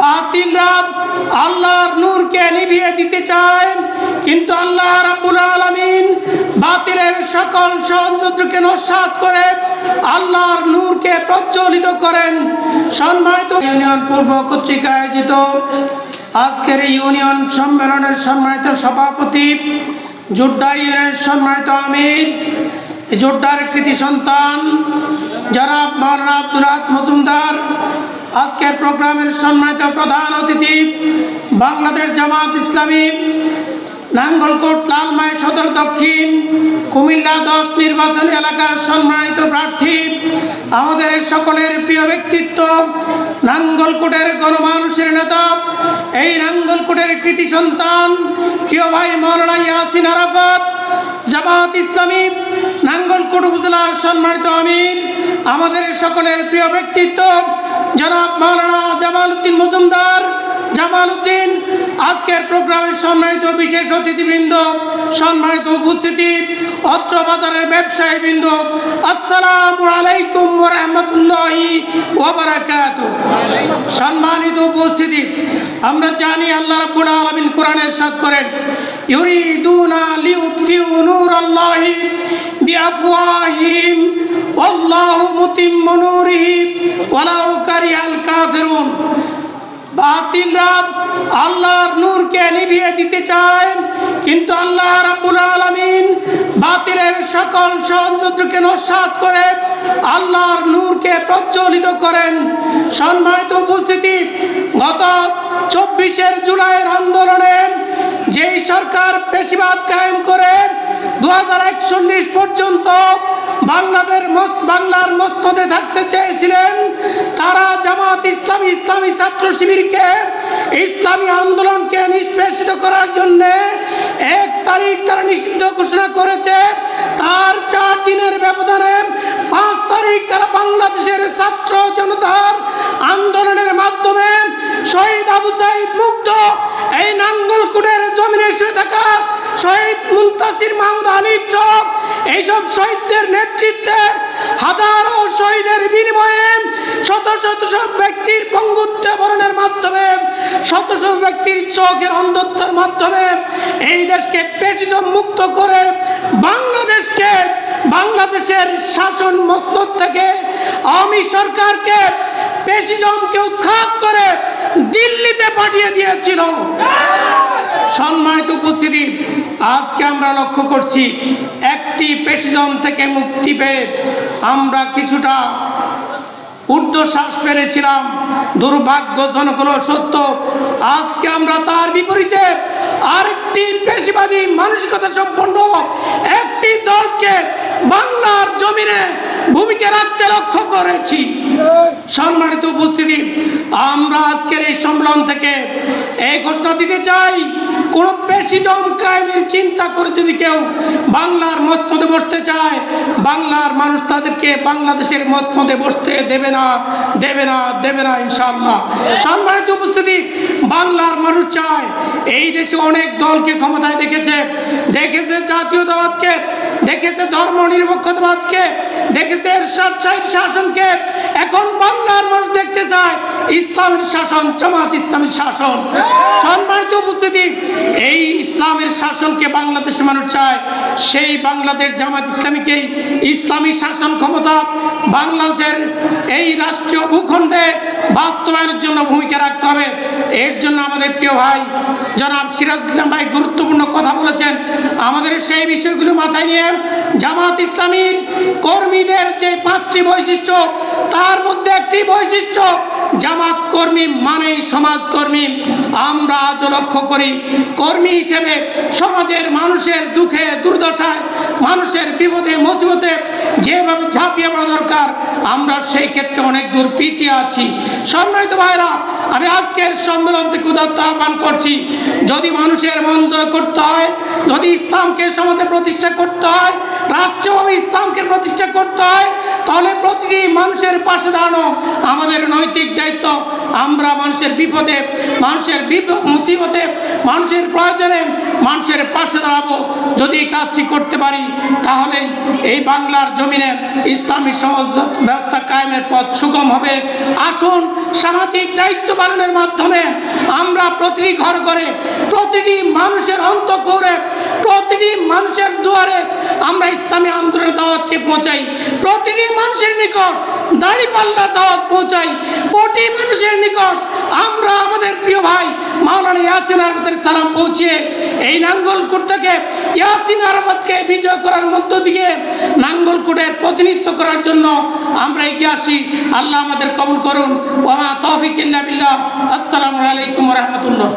বাতিলরা আল্লাহর নূরকে নিভিয়ে দিতে চায়, কিন্তু আল্লাহ বাতিলের সকল নস্যাৎ করে আল্লাহর নূরকে প্রজ্বলিত করেন। সম্মানিত ইউনিয়ন পূর্ব কর্তৃক আয়োজিত আজকের ইউনিয়ন সম্মেলনের সম্মানিত সভাপতি জুড্ডা ইউনিয়নের সম্মানিত আমির জোরদার কৃতি সন্তান যারা মাওলানা আব্দুল আহাদ মজুমদার, আজকের প্রোগ্রামের সম্মানিত প্রধান অতিথি, বাংলাদেশ জামাত ইসলামী, নাঙ্গলকোট লালমাই সদর দক্ষিণ, কুমিল্লা দশ নির্বাচনী এলাকার সম্মানিত প্রার্থী, আমাদের সকলের প্রিয় ব্যক্তিত্ব, নাঙ্গলকোটের গণমানুষের নেতা, এই নাঙ্গলকোটের কৃতি সন্তান, প্রিয় ভাই মৌলানা ইয়াসিন আরাফাত জামাত ইসলামী নাঙ্গলকোট উপজেলার সম্মানিত আমির, আমাদের সকলের প্রিয় ব্যক্তিত্ব, জনাব মাওলানা জামাল উদ্দিন মজুমদার। জামাল উদ্দিন আজকের প্রোগ্রামের সম্মানিত বিশেষ অতিথিবৃন্দ, সম্মানিত উপস্থিতি, অত্র বাজারের ব্যবসায়ী বৃন্দ আসসালামু আলাইকুম রহমতুল্লাহি ওবরাকাত সম্মানিত উপস্থিতি, আমরা জানি আল্লাহ রাব্বুল আলামিন কোরআনের সাথ করেন ইউরিদুনা লিউতফিউ নূরাল্লাহি বিআফওয়াহিহিম, ওয়াল্লাহু মুতিম্মু নূরিহি, ওয়ালাউ কারিহাল কাফিরুন। বাতিলরা আল্লাহর নূরকে নিভিয়ে দিতে চায়, কিন্তু আল্লাহ রাব্বুল আলামিন বাতিলের সকল ষড়যন্ত্রকে নস্যাৎ করে আল্লাহর নূরকে প্রজ্বলিত করেন। সম্মানিত উপস্থিতি, গত চব্বিশের জুলাইয়ের আন্দোলনে যেই সরকার পেশিবাদ কায়েম করে দুই হাজার একচল্লিশ পর্যন্ত বাংলাদের বাংলার মস্তদে থাকতে চেয়েছিলেন, তারা জামাত ইসলামী ইসলামী ছাত্র শিবিরকে ইসলামী আন্দোলনকে নিষ্পেষিত করার জন্য এক তারিখ তারা নিষিদ্ধ ঘোষণা করেছে। তার চার দিনের ব্যবধানে পাঁচ তারিখ তারা বাংলাদেশের ছাত্র জনতার আন্দোলনের মাধ্যমে শহীদ আবু মুগ্ধ এই নাঙ্গলকুটের জমিনে শুয়ে থাকা শহীদ মুন্তাসির মাহমুদ আলিফ চক এইসব শহীদদের নেতৃত্বে হাজারো শহীদের বিনিময়ে শত শত সব ব্যক্তির পঙ্গুত্ব বরণের মাধ্যমে, শত শত ব্যক্তির চোখের অন্ধত্বের মাধ্যমে এই দেশকে পেশিজম মুক্ত করে বাংলাদেশকে, বাংলাদেশের শাসন মস্তদ থেকে আমি সরকারকে পেশিজমকে উৎখাত পাঠিয়ে দিয়েছিল। সম্মানিত উপস্থিতি, আজকে আমরা লক্ষ্য করছি, একটি পেশিজম থেকে মুক্তি পেয়ে আমরা কিছুটা ঊর্ধ্বশ্বাস পেরেছিলাম। দুর্ভাগ্যজনক হলো সত্য, আজকে আমরা তার বিপরীতে আরেকটি পেশিবাদী মানসিকতা সম্পন্ন একটি দলকে বাংলার জমিনে ভূমিকা রাখতে লক্ষ্য করেছি। সম্মানিত উপস্থিতি, আমরা আজকের এই সম্মেলন থেকে এই ঘোষণা দিতে চাই, কোন বেশি দম কায়েমের চিন্তা করে যদি কেউ বাংলার মস্তদে বসতে চায়, বাংলার মানুষ তাদেরকে বাংলাদেশের মস্তদে বসতে দেবে না দেবে না দেবে না ইনশাআল্লাহ। সম্মানিত উপস্থিতি, বাংলার মানুষ চায়, এই দেশে অনেক দলকে ক্ষমতায় দেখেছে দেখেছে জাতীয়তাবাদকে। দেখেছে ধর্ম নিরপেক্ষতাবাদকে দেখেছে এরশাদ শাসনকে। এখন বাংলার মানুষ দেখতে চায় ইসলামের শাসন জামাত ইসলামের শাসন। সম্মানিত উপস্থিতি এই ইসলামের শাসনকে বাংলাদেশের মানুষ চায়। সেই বাংলাদেশ জামাত ইসলামীকে ইসলামী শাসন ক্ষমতা বাংলাদেশের এই রাষ্ট্রীয় ভূখণ্ডে বাস্তবায়নের জন্য ভূমিকা রাখতে হবে। এর জন্য আমাদের প্রিয় ভাই জনাব সিরাজ ইসলাম ভাই গুরুত্বপূর্ণ কথা বলেছেন। আমাদের সেই বিষয়গুলো মাথায় নিয়ে জামাত ইসলামীর কর্মীদের যে পাঁচটি বৈশিষ্ট্য, তার মধ্যে একটি বৈশিষ্ট্য জামাত কর্মী মানেই সমাজকর্মী আমরা আজ লক্ষ্য করি, কর্মী হিসেবে সমাজের মানুষের দুঃখে, দুর্দশায়, মানুষের বিপদে, মুসিবতে যেভাবে ঝাঁপিয়ে পড়া দরকার, আমরা সেই ক্ষেত্রে অনেক দূর পিছিয়ে আছি। সম্মানিত ভাইরা আমি আজকের সম্মেলন থেকে উদাত্ত আহ্বান করছি, যদি মানুষের মন জয় করতে হয়, যদি ইসলামকে সমাজে প্রতিষ্ঠা করতে হয়, রাষ্ট্রভাবে ইসলামকে প্রতিষ্ঠা করতে হয় তাহলে প্রতিটি মানুষের পাশে দাঁড়ানো আমাদের নৈতিক দায়িত্ব। আমরা মানুষের বিপদে, মানুষের মুসিবতে, মানুষের প্রয়োজনে মানুষের পাশে দাঁড়াবো। যদি কাজটি করতে পারি, তাহলে এই বাংলার জমিনে ইসলামী সমাজ ব্যবস্থা কায়েমের পথ সুগম হবে। আসুন সামাজিক দায়িত্ব পালনের মাধ্যমে প্রতিটি ঘর করে প্রতিটি মানুষের অন্তঃকৌরে প্রতিটি মানুষের দুয়ারে আমরা ইসলামী আন্দোলনের দাওয়াতকে পৌঁছাই। প্রতিটি মানুষের নিকট দাড়ি পাল্লা দাওয়াত পৌঁছাই। কোটি মানুষের নিকট আমরা আমাদের প্রিয় ভাই মাওলানা ইয়াসিন আহমদের সালাম পৌঁছিয়ে এই নাঙ্গলকোট থেকে ইয়াসিন আহমদকে বিজয় করার মধ্য দিয়ে নাঙ্গলকোটের প্রতিনিধিত্ব করার জন্য আমরা এগিয়ে আসি। আল্লাহ আমাদের কবুল করুন। ওমা তৌফিক আসসালামু আলাইকুম রহমতুল্লাহ।